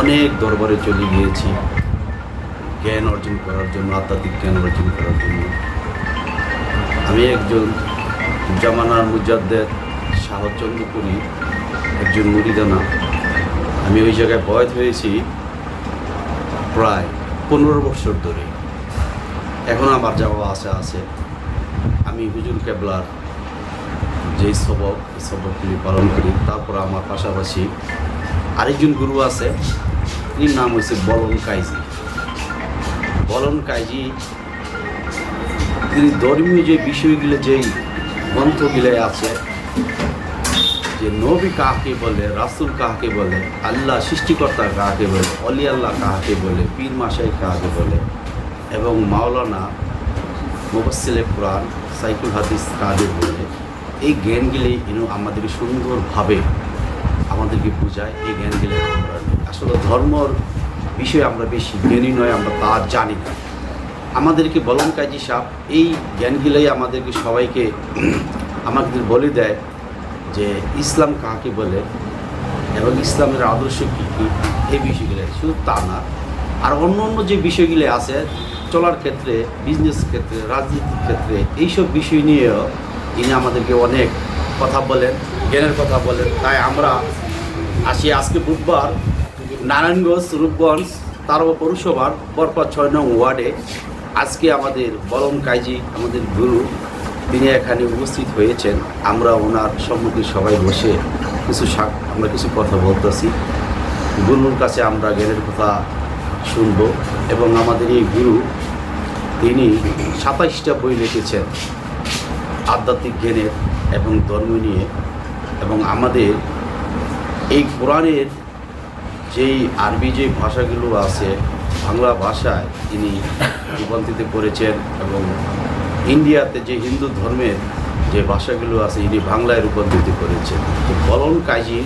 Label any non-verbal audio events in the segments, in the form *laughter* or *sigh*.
অনেক দরবারে চলে গিয়েছি। জ্ঞান অর্জন করার জন্য, আধ্যাত্মিক জ্ঞান অর্জন করার জন্য। আমি একজন জামানার মুজাদ্দের সাহচন্দ্র করি একজন মুরিদানা। আমি ওই জায়গায় বয়স হয়েছি প্রায় পনেরো বছর ধরে। এখন আমার যাওয়া আসা আছে। আমি হুজুর কেবলার যেই সবক এই সবকগুলি পালন করি, তারপর আমার পাশাপাশি আরেকজন গুরু আছে এর নাম হচ্ছে বলন কাইজি। বলন কাইজি, তিনি ধর্মীয় যে বিষয়গুলো যেই গ্রন্থগুলো আছে, যে নবী কাকে বলে, রাসুল কাকে বলে, আল্লাহ সৃষ্টিকর্তা কাকে বলে, অলি আল্লাহ কাকে বলে, পীর মাসাই কাকে বলে, এবং মাওলানা মুবাসিলে কোরআন সাইকুল হাদিস কাদের বলে, এই জ্ঞানগুলি আমাদেরকে সুন্দরভাবে আমাদেরকে বোঝায়, এই জ্ঞানগুলি আমরা আসলে ধর্মর বিষয়ে আমরা বেশি জ্ঞানী নয়, আমরা তা জানি না। আমাদেরকে বলন কাজী সাপ এই জ্ঞানগুলোই আমাদেরকে সবাইকে *clears throat* আমাদের বলে দেয় যে ইসলাম কাকে বলে এবং ইসলামের আদর্শ কী কী, এই বিষয়গুলো শুধু তা না, আর অন্য অন্য যে বিষয়গুলি আছে, চলার ক্ষেত্রে বিজনেস ক্ষেত্রে, রাজনীতির ক্ষেত্রে, এইসব বিষয় নিয়েও তিনি আমাদেরকে অনেক কথা বলেন। জ্ঞানের কথা বলেন। তাই আমরা আসি আজকে বুধবার, নারায়ণগঞ্জ, রূপগঞ্জ তারও পৌরসভার, পরপর ছয় নং ওয়ার্ডে আজকে আমাদের বলম কাইজি আমাদের গুরু, তিনি এখানে উপস্থিত হয়েছেন। আমরা ওনার সম্মুখে সবাই বসে কিছু আমরা কিছু কথা বলতেছি। গুরুর কাছে আমরা জ্ঞানের কথা শুনব এবং আমাদের এই গুরু, তিনি সাতাইশটা বই লিখেছেন। আধ্যাত্মিক জ্ঞানের এবং ধর্ম নিয়ে। এবং আমাদের এই কোরআনের যেই আরবি যে ভাষাগুলো আছে, বাংলা ভাষায় তিনি রূপান্তরিত করেছেন এবং ইন্ডিয়াতে যে হিন্দু ধর্মের যে ভাষাগুলো আছে, ইনি বাংলায় রূপান্তরিত করেছেন। তো বলন কাজী,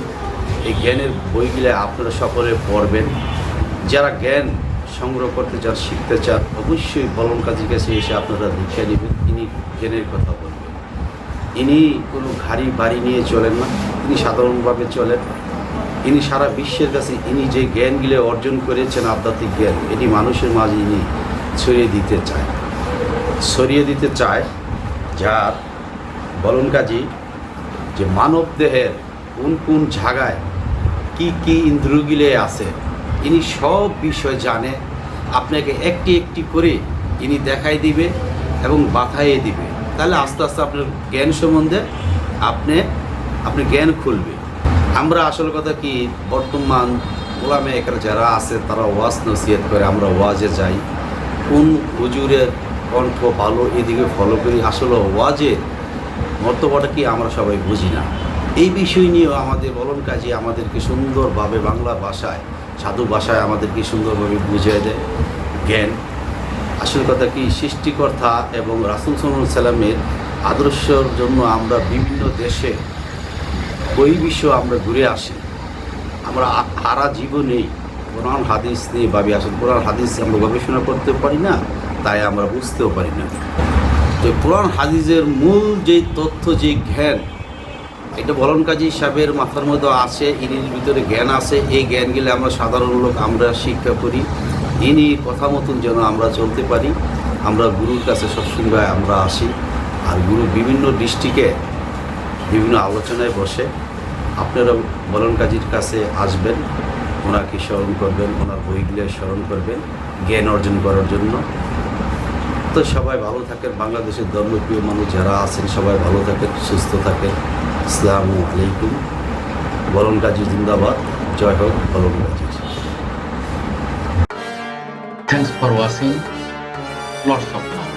এই জ্ঞানের বইগুলো আপনারা সকলে পড়বেন। যারা জ্ঞান সংগ্রহ করতে চান, শিখতে চান, অবশ্যই বলন কাজীর কাছে এসে আপনারা দেখে নেবেন তিনি জ্ঞানের কথা বলবেন। ইনি কোনো ঘাড়ি বাড়ি নিয়ে চলেন না। তিনি সাধারণভাবে চলেন। ইনি সারা বিশ্বের কাছে ইনি যে জ্ঞানগুলো অর্জন করেছেন আধ্যাত্মিক জ্ঞান, এটি মানুষের মাঝে ইনি ছড়িয়ে দিতে চায়। ছড়িয়ে দিতে চায় যার বলন কাজী, যে মানব দেহের কোন কোন জায়গায় কি কি ইন্দ্রগুলো আছে, ইনি সব বিষয় জানে। আপনাকে একটি একটি করে ইনি দেখাই দিবে এবং বাথাইয়ে দিবে। তাহলে আস্তে আস্তে আপনার জ্ঞান সম্বন্ধে আপনি আপনি জ্ঞান খুলবে। আমরা আসল কথা কি, বর্তমান গোলামে এখানে যারা আছে, তারা ওয়াজ নসিহত করে আমরা ওয়াজে যাই। কোন হুজুরের কণ্ঠ ভালো, এদিকে ফলো করি। আসলে ওয়াজে মর্তব্যটা কি আমরা সবাই বুঝি না। এই বিষয় নিয়েও আমাদের বলন কাজে, আমাদেরকে সুন্দরভাবে বাংলা ভাষায়, সাধু ভাষায় আমাদেরকে সুন্দরভাবে বুঝিয়ে দেয় জ্ঞান। আসল কথা কি? সৃষ্টিকর্তা এবং রাসুল সাল্লামের আদর্শের জন্য আমরা বিভিন্ন দেশে ওই বিশ্ব আমরা ঘুরে আসি। আমরা সারা জীবনেই কোরআন, হাদিস নিয়ে ভাবি। আসেন কোরআন, হাদিস আমরা গবেষণা করতে পারি না, তাই আমরা বুঝতেও পারি না। তো কোরআন, হাদিসের মূল যে তথ্য, যে জ্ঞান, এটা বলন কাজী সাহেবের মাথার মধ্যে আছে ইনির ভিতরে জ্ঞান আছে। এই জ্ঞানগুলো আমরা সাধারণ লোক, আমরা শিক্ষা করি। ইনি কথা মতন যেন আমরা চলতে পারি, আমরা গুরুর কাছে সবসময় আমরা আসি। আর গুরু বিভিন্ন ডিস্ট্রিক্টে বিভিন্ন আলোচনায় বসে। আপনারা বলন কাজীর কাছে আসবেন ওনাকে স্মরণ করবেন, ওনার বইগুলো স্মরণ করবেন, জ্ঞান অর্জন করার জন্য। তো সবাই ভালো থাকেন, বাংলাদেশের ধর্মপ্রিয় মানুষ যারা আছেন, সবাই ভালো থাকেন, সুস্থ থাকেন। আসসালামু আলাইকুম। বলন কাজী জিন্দাবাদ। জয় হোক বলন কাজী। Thanks for watching. Lots of love.